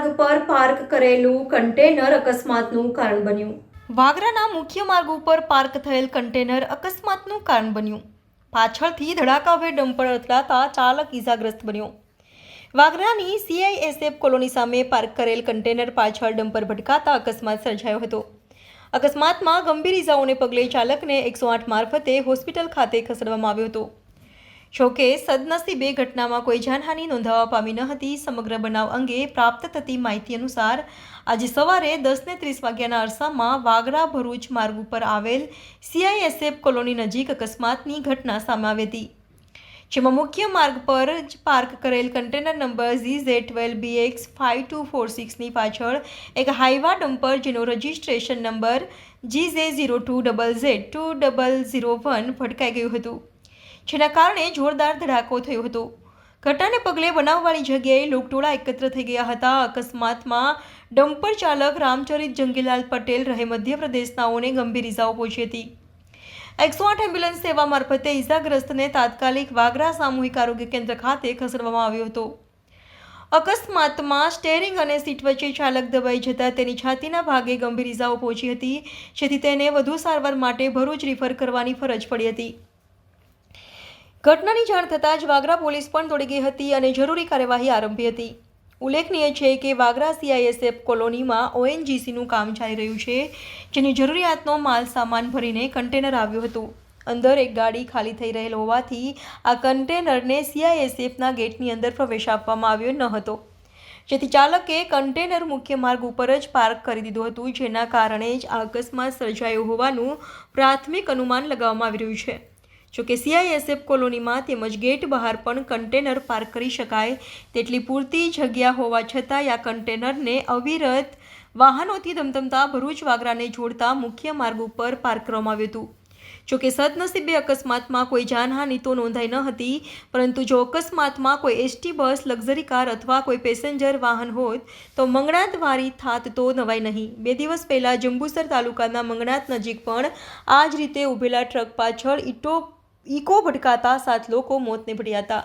પર પાર્ક કરેલું કન્ટેનર અકસ્માતનું કારણ બન્યું. વાગરાના મુખ્ય માર્ગ ઉપર પાર્ક થયેલ કન્ટેનર અકસ્માતનું કારણ બન્યું. પાછળથી ધડાકાભેર ડમ્પર અથડાતા ચાલક ઈજાગ્રસ્ત બન્યો. વાગરાની સીઆઈએસએફ કોલોની સામે પાર્ક કરેલ કન્ટેનર પાછળ ડમ્પર ભટકાતા અકસ્માત સર્જાયો હતો. અકસ્માતમાં ગંભીર ઇજાઓને પગલે ચાલકને એકસો આઠ મારફતે હોસ્પિટલ ખાતે ખસેડવામાં આવ્યો હતો. જોકે સદનસીબે ઘટનામાં કોઈ જાનહાનિ નોંધાવા પામી ન હતી. સમગ્ર બનાવ અંગે પ્રાપ્ત થતી માહિતી અનુસાર, આજે સવારે દસને ત્રીસ વાગ્યાના અરસામાં વાગરા ભરૂચ માર્ગ ઉપર આવેલ સીઆઈએસએફ કોલોની નજીક અકસ્માતની ઘટના સામે આવી હતી. જેમાં મુખ્ય માર્ગ પર જ પાર્ક કરેલ container number G J twelve B X five two four સિક્સની પાછળ એક હાઈવા ડમ્પર જેનો registration number G J zero two double Z two double zero one ભટકાઈ ગયું હતું. જેના કારણે જોરદાર ધડાકો થયો હતો. ઘટનાને પગલે બનાવવાળી જગ્યાએ લોકટોળા એકત્ર થઈ ગયા હતા. અકસ્માતમાં ડમ્પર ચાલક રામચરિત જંગીલાલ પટેલ રહે મધ્યપ્રદેશનાઓને ગંભીર ઇજાઓ પહોંચી હતી. એકસો આઠ એમ્બ્યુલન્સ સેવા મારફતે ઇજાગ્રસ્તને તાત્કાલિક વાગરા સામૂહિક આરોગ્ય કેન્દ્ર ખાતે ખસેડવામાં આવ્યો હતો. અકસ્માતમાં સ્ટેરિંગ અને સીટ વચ્ચે ચાલક દબાઈ જતા તેની છાતીના ભાગે ગંભીર ઇજાઓ પહોંચી હતી, જેથી તેને વધુ સારવાર માટે ભરૂચ રિફર કરવાની ફરજ પડી હતી. ઘટનાની જાણ થતાં જ વાગરા પોલીસ પણ દોડી ગઈ હતી અને જરૂરી કાર્યવાહી આરંભી હતી. ઉલ્લેખનીય છે કે વાગરા સીઆઈએસએફ કોલોનીમાં ઓએનજીસીનું કામ ચાલી રહ્યું છે, જેની જરૂરિયાતનો માલ સામાન ભરીને કન્ટેનર આવ્યું હતું. અંદર એક ગાડી ખાલી થઈ રહેલ હોવાથી આ કન્ટેનરને સીઆઈએસએફના ગેટની અંદર પ્રવેશ આપવામાં આવ્યો ન હતો. જેથી ચાલકે કન્ટેનર મુખ્ય માર્ગ ઉપર જ પાર્ક કરી દીધું હતું, જેના કારણે જ આ અકસ્માત સર્જાયો હોવાનું પ્રાથમિક અનુમાન લગાવવામાં આવી રહ્યું છે. જોકે સીઆઈએસએફ કોલોનીમાં તેમજ ગેટ બહાર પણ કન્ટેનર પાર્ક કરી શકાય તેટલી પૂરતી જગ્યા હોવા છતાંય આ કન્ટેનરને અવિરત વાહનોથી ધમધમતા ભરૂચ વાગરાને જોડતા મુખ્ય માર્ગ ઉપર પાર્ક કરવામાં આવ્યું હતું. જોકે સદનસીબે અકસ્માતમાં કોઈ જાનહાનિ તો નોંધાઈ ન હતી, પરંતુ જો અકસ્માતમાં કોઈ એસટી બસ, લક્ઝરી કાર અથવા કોઈ પેસેન્જર વાહન હોત, તો મંગણાતવારી થાત તો નવાય નહીં. બે દિવસ પહેલાં જંબુસર તાલુકાના મંગણાત નજીક પણ આ જ રીતે ઊભેલા ટ્રક પાછળ ઈટો ઇકો ભટકાતા સાત લોકો મોતને ભળ્યા હતા.